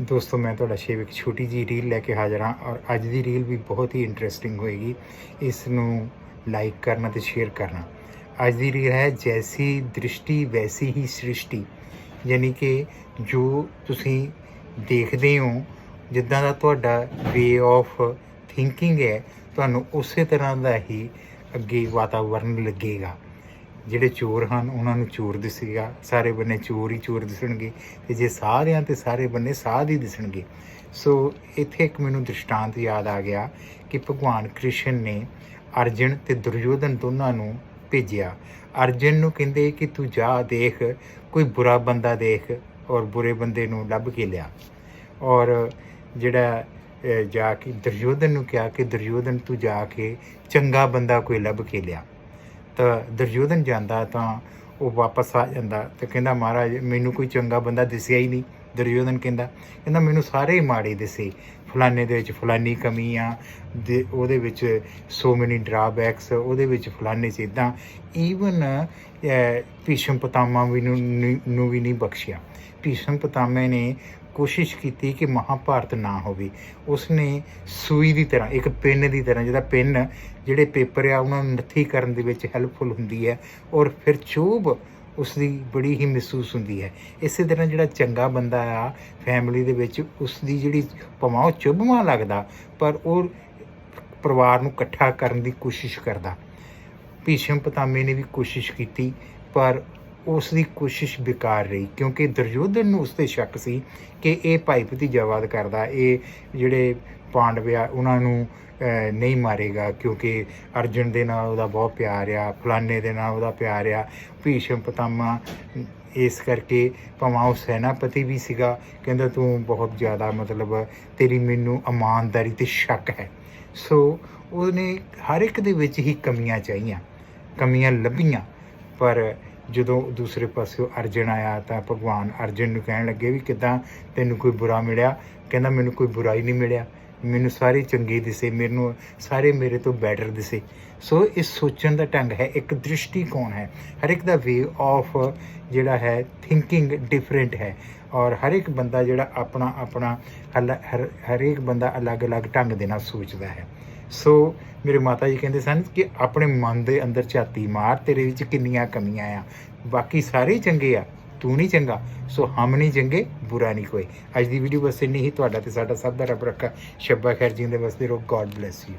ਦੋਸਤੋ, ਮੈਂ ਤੁਹਾਡਾ ਸ਼ੇਵ ਇੱਕ ਛੋਟੀ ਜੀ ਰੀਲ ਲੈ ਕੇ ਹਾਜ਼ਰ ਹਾਂ ਔਰ ਅੱਜ ਦੀ ਰੀਲ ਵੀ ਬਹੁਤ ਹੀ ਇੰਟਰਸਟਿੰਗ ਹੋਏਗੀ। ਇਸ ਨੂੰ ਲਾਈਕ ਕਰਨਾ ਤੇ ਸ਼ੇਅਰ ਕਰਨਾ। ਅੱਜ ਦੀ ਰੀਲ ਹੈ ਜੈਸੀ ਦ੍ਰਿਸ਼ਟੀ ਵੈਸੀ ਹੀ ਸ੍ਰਿਸ਼ਟੀ। ਯਾਨੀ ਕਿ ਜੋ ਤੁਸੀਂ ਦੇਖਦੇ ਹੋ, ਜਿੱਦਾਂ ਦਾ ਤੁਹਾਡਾ ਵੇ ਆਫ ਥਿੰਕਿੰਗ ਹੈ, ਤੁਹਾਨੂੰ ਉਸੇ ਤਰ੍ਹਾਂ ਦਾ ਹੀ ਅੱਗੇ ਵਾਤਾਵਰਨ ਲੱਗੇਗਾ। ਜਿਹੜੇ ਚੋਰ ਹਨ, ਉਹਨਾਂ ਨੂੰ ਚੋਰ ਦਿਸੇਗਾ। ਸਾਰੇ ਬੰਨੇ ਚੋਰ ਹੀ ਚੋਰ ਦਿਸਣਗੇ ਤੇ ਜੇ ਸਾਰਿਆਂ ਤੇ ਸਾਰੇ ਬੰਨੇ ਸਾਧ ਹੀ ਦਿਸਣਗੇ। ਸੋ ਇੱਥੇ ਇੱਕ ਮੈਨੂੰ ਦ੍ਰਿਸ਼ਟਾਂਤ ਯਾਦ ਆ ਗਿਆ ਕਿ ਭਗਵਾਨ ਕ੍ਰਿਸ਼ਨ ਨੇ ਅਰਜਨ ਤੇ ਦੁਰਯੋਧਨ ਦੋਨਾਂ ਨੂੰ ਭੇਜਿਆ। ਅਰਜਨ ਨੂੰ ਕਹਿੰਦੇ ਕਿ ਤੂੰ ਜਾ ਦੇਖ, ਕੋਈ ਬੁਰਾ ਬੰਦਾ ਦੇਖ ਔਰ ਬੁਰੇ ਬੰਦੇ ਨੂੰ ਲੱਭ ਕੇ ਲਿਆ। ਔਰ ਜਿਹੜਾ ਜਾ ਕੇ ਦੁਰਯੋਧਨ ਨੂੰ ਕਿਹਾ ਕਿ ਦੁਰਯੋਧਨ ਤੂੰ ਜਾ ਕੇ ਚੰਗਾ ਬੰਦਾ ਕੋਈ ਲੱਭ ਕੇ ਲਿਆ। ਤਾਂ ਦੁਰਯੋਧਨ ਜਾਂਦਾ ਤਾਂ ਉਹ ਵਾਪਸ ਆ ਜਾਂਦਾ ਤੇ ਕਹਿੰਦਾ, ਮਹਾਰਾਜ, ਮੈਨੂੰ ਕੋਈ ਚੰਗਾ ਬੰਦਾ ਦਿਸਿਆ ਹੀ ਨਹੀਂ। ਦੁਰਯੋਧਨ ਕਹਿੰਦਾ ਕਹਿੰਦਾ, ਮੈਨੂੰ ਸਾਰੇ ਹੀ ਮਾੜੇ ਦਿਸੇ। ਫਲਾਣੇ ਦੇ ਵਿੱਚ ਫਲਾਨੀ ਕਮੀ ਆ, ਦੇ, ਉਹਦੇ ਵਿੱਚ ਸੋ ਮੈਨੀ ਡਰਾਬੈਕਸ ਉਹਦੇ ਵਿੱਚ ਫਲਾਣੇ ਚ ਇਦਾਂ ਈਵਨ ਭੀਸ਼ਮ ਪਤਾਮਾ ਵੀ ਨੂੰ ਵੀ ਨਹੀਂ ਬਖਸ਼ਿਆ। ਭੀਸ਼ਮ ਪਤਾਮੇ ਨੇ ਕੋਸ਼ਿਸ਼ ਕੀਤੀ ਕਿ ਮਹਾਭਾਰਤ ਨਾ ਹੋਵੇ। ਉਸਨੇ ਸੂਈ ਦੀ ਤਰ੍ਹਾਂ, ਇੱਕ ਪਿੰਨ ਦੀ ਤਰ੍ਹਾਂ, ਜਿਹਦਾ ਪਿੰਨ ਜਿਹੜੇ ਪੇਪਰ ਆ, ਉਹਨਾਂ ਨੂੰ ਨੱਥੀ ਕਰਨ ਦੇ ਵਿੱਚ ਹੈਲਪਫੁਲ ਹੁੰਦੀ ਹੈ ਔਰ ਫਿਰ ਚੋਬ ਉਸ ਦੀ ਬੜੀ ਹੀ ਮਹਿਸੂਸ ਹੁੰਦੀ ਹੈ। ਇਸੇ ਤਰ੍ਹਾਂ ਜਿਹੜਾ ਚੰਗਾ ਬੰਦਾ ਆ ਫੈਮਿਲੀ ਦੇ ਵਿੱਚ ਉਸ ਦੀ ਜਿਹੜੀ ਭਾਵੇਂ, ਉਹ ਚੁਭਵਾਂ ਲੱਗਦਾ, ਪਰ ਉਹ ਪਰਿਵਾਰ ਨੂੰ ਇਕੱਠਾ ਕਰਨ ਦੀ ਕੋਸ਼ਿਸ਼ ਕਰਦਾ। ਭੀਸ਼ਮ ਪਤਾਮੇ ਨੇ ਵੀ ਕੋਸ਼ਿਸ਼ ਕੀਤੀ, ਪਰ ਉਸ ਦੀ ਕੋਸ਼ਿਸ਼ ਬੇਕਾਰ ਰਹੀ, ਕਿਉਂਕਿ ਦੁਰਯੋਧਨ ਨੂੰ ਉਸ ਤੇ ਸ਼ੱਕ ਸੀ ਕਿ ਇਹ ਭਾਈ ਭਤੀਜਾਵਾਦ ਕਰਦਾ, ਇਹ ਜਿਹੜੇ ਪਾਂਡਵ ਆ, ਉਹਨਾਂ ਨੂੰ ਨਹੀਂ ਮਾਰੇਗਾ, ਕਿਉਂਕਿ ਅਰਜਨ ਦੇ ਨਾਲ ਉਹਦਾ ਬਹੁਤ ਪਿਆਰ ਆ ਫਲਾਨੇ ਦੇ ਨਾਲ ਉਹਦਾ ਪਿਆਰ ਆ, ਭੀਸ਼ਮ ਪਤਾਮਾ, ਇਸ ਕਰਕੇ ਭਾਵੇਂ ਉਹ ਸੈਨਾਪਤੀ ਵੀ ਸੀਗਾ, ਕਹਿੰਦਾ ਤੂੰ ਬਹੁਤ ਜ਼ਿਆਦਾ ਮਤਲਬ ਤੇਰੀ ਮੈਨੂੰ ਇਮਾਨਦਾਰੀ ਤੇ ਸ਼ੱਕ ਹੈ। ਸੋ ਉਹਨੇ ਹਰ ਇੱਕ ਦੇ ਵਿੱਚ ਹੀ ਕਮੀਆਂ ਚਾਹੀਆਂ, ਕਮੀਆਂ ਲੱਭੀਆਂ, ਪਰ ਜਦੋਂ ਦੂਸਰੇ ਪਾਸਿਓਂ ਅਰਜਨ ਆਇਆ ਤਾਂ ਭਗਵਾਨ ਅਰਜਨ ਨੂੰ ਕਹਿਣ ਲੱਗੇ ਵੀ ਕਿਦਾਂ ਤੈਨੂੰ ਕੋਈ ਬੁਰਾ ਮਿਲਿਆ? ਕਹਿੰਦਾ, ਮੈਨੂੰ ਕੋਈ ਬੁਰਾਈ ਨਹੀਂ ਮਿਲਿਆ। ਮੈਨੂੰ ਸਾਰੇ ਚੰਗੇ ਦਿਸੇ, ਮੈਨੂੰ ਸਾਰੇ ਮੇਰੇ ਤੋਂ ਬੈਟਰ ਦਿਸੇ। ਸੋ ਇਹ ਸੋਚਣ ਦਾ ਢੰਗ ਹੈ, ਇੱਕ ਦ੍ਰਿਸ਼ਟੀਕੋਣ ਹੈ। ਹਰ ਇੱਕ ਦਾ ਵੇ ਆਫ ਜਿਹੜਾ ਹੈ ਥਿੰਕਿੰਗ ਡਿਫਰੈਂਟ ਹੈ। ਔਰ ਹਰ ਇੱਕ ਬੰਦਾ ਜਿਹੜਾ ਆਪਣਾ ਆਪਣਾ ਹਲ- ਹਰ ਹਰ ਇੱਕ ਬੰਦਾ ਅਲੱਗ-ਅਲੱਗ ਢੰਗ ਦੇ ਨਾਲ ਸੋਚਦਾ ਹੈ। ਸੋ ਮੇਰੇ ਮਾਤਾ ਜੀ ਕਹਿੰਦੇ ਸਨ ਕਿ ਆਪਣੇ ਮਨ ਦੇ ਅੰਦਰ ਝਾਤੀ ਮਾਰ, ਤੇਰੇ ਵਿੱਚ ਕਿੰਨੀਆਂ ਕਮੀਆਂ ਆ। ਬਾਕੀ ਸਾਰੇ ਚੰਗੇ ਆ, ਤੂੰ ਨਹੀਂ ਚੰਗਾ। ਸੋ ਹਮ ਨਹੀਂ ਚੰਗੇ ਬੁਰਾ ਨਹੀਂ ਕੋਈ। ਅੱਜ ਦੀ ਵੀਡੀਓ ਬਸ ਇੰਨੀ ਹੀ। ਤੁਹਾਡਾ ਤੇ ਸਾਡਾ ਸਭ ਦਾ ਰੱਬ ਰੱਖਾ। ਸ਼ੱਬਾ ਖੈਰ ਜੀਂਦੇ ਵਸਦੇ ਰਹੋ ਗੋਡ ਬlesਸ ਯੂ